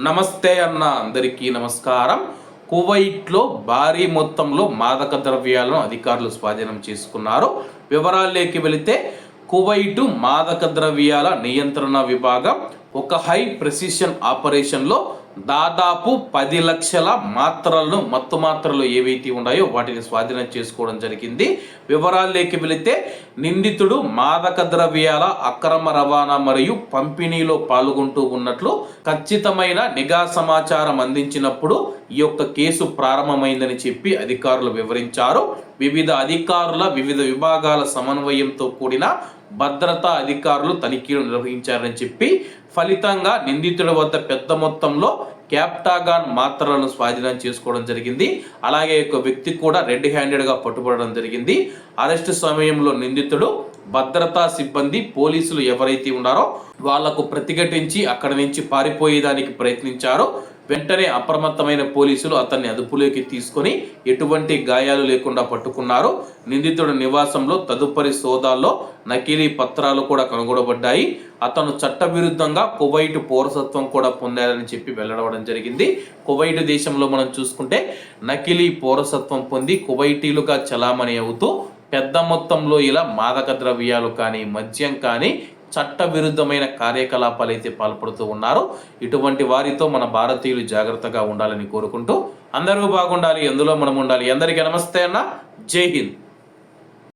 నమస్తే అన్న అందరికీ నమస్కారం. కువైట్లో భారీ మొత్తంలో మాదక ద్రవ్యాలను అధికారులు స్వాధీనం చేసుకున్నారు. వివరాల్లోకి వెళితే కువైటు మాదక ద్రవ్యాల నియంత్రణ విభాగం ఒక హై ప్రెసిషన్ ఆపరేషన్లో దాదాపు పది లక్షల మాత్రలను మత్తు మాత్రలు ఏవైతే ఉన్నాయో వాటిని స్వాధీనం చేసుకోవడం జరిగింది. వివరాల్లోకి వెళితే నిందితుడు మాదక ద్రవ్యాల అక్రమ రవాణా మరియు పంపిణీలో పాల్గొంటూ ఉన్నట్లు ఖచ్చితమైన నిఘా సమాచారం అందించినప్పుడు ఈ యొక్క కేసు ప్రారంభమైందని చెప్పి అధికారులు వివరించారు. వివిధ అధికారుల వివిధ విభాగాల సమన్వయంతో కూడిన భద్రతా అధికారులు తనిఖీలు నిర్వహించారని చెప్పి ఫలితంగా నిందితుల వద్ద పెద్ద మొత్తంలో క్యాప్టాగాన్ మాత్రలను స్వాధీనం చేసుకోవడం జరిగింది. అలాగే ఒక వ్యక్తి కూడా రెడ్ హ్యాండెడ్గా పట్టుబడడం జరిగింది. అరెస్ట్ సమయంలో నిందితుడు భద్రతా సిబ్బంది పోలీసులు ఎవరైతే ఉన్నారో వాళ్ళకు ప్రతిఘటించి అక్కడి నుంచి పారిపోయేదానికి ప్రయత్నించారో. వెంటనే అప్రమత్తమైన పోలీసులు అతన్ని అదుపులోకి తీసుకొని ఎటువంటి గాయాలు లేకుండా పట్టుకున్నారు. నిందితుడి నివాసంలో తదుపరి సోదాల్లో నకిలీ పత్రాలు కూడా కనుగొనబడ్డాయి. అతను చట్టవిరుద్ధంగా కువైట్ పౌరసత్వం కూడా పొందారని చెప్పి వెల్లడవడం జరిగింది. కువైట్ దేశంలో మనం చూసుకుంటే నకిలీ పౌరసత్వం పొంది కువైటీలుగా చలామణి అవుతూ పెద్ద మొత్తంలో ఇలా మాదక ద్రవ్యాలు కానీ మద్యం కానీ చట్టవిరుద్ధమైన కార్యకలాపాలు అయితే పాల్పడుతూ ఉన్నారో ఇటువంటి వారితో మన భారతీయులు జాగ్రత్తగా ఉండాలని కోరుకుంటూ అందరూ బాగుండాలి ఎందులో మనం ఉండాలి అందరికీ నమస్తే అన్న. జై హింద్.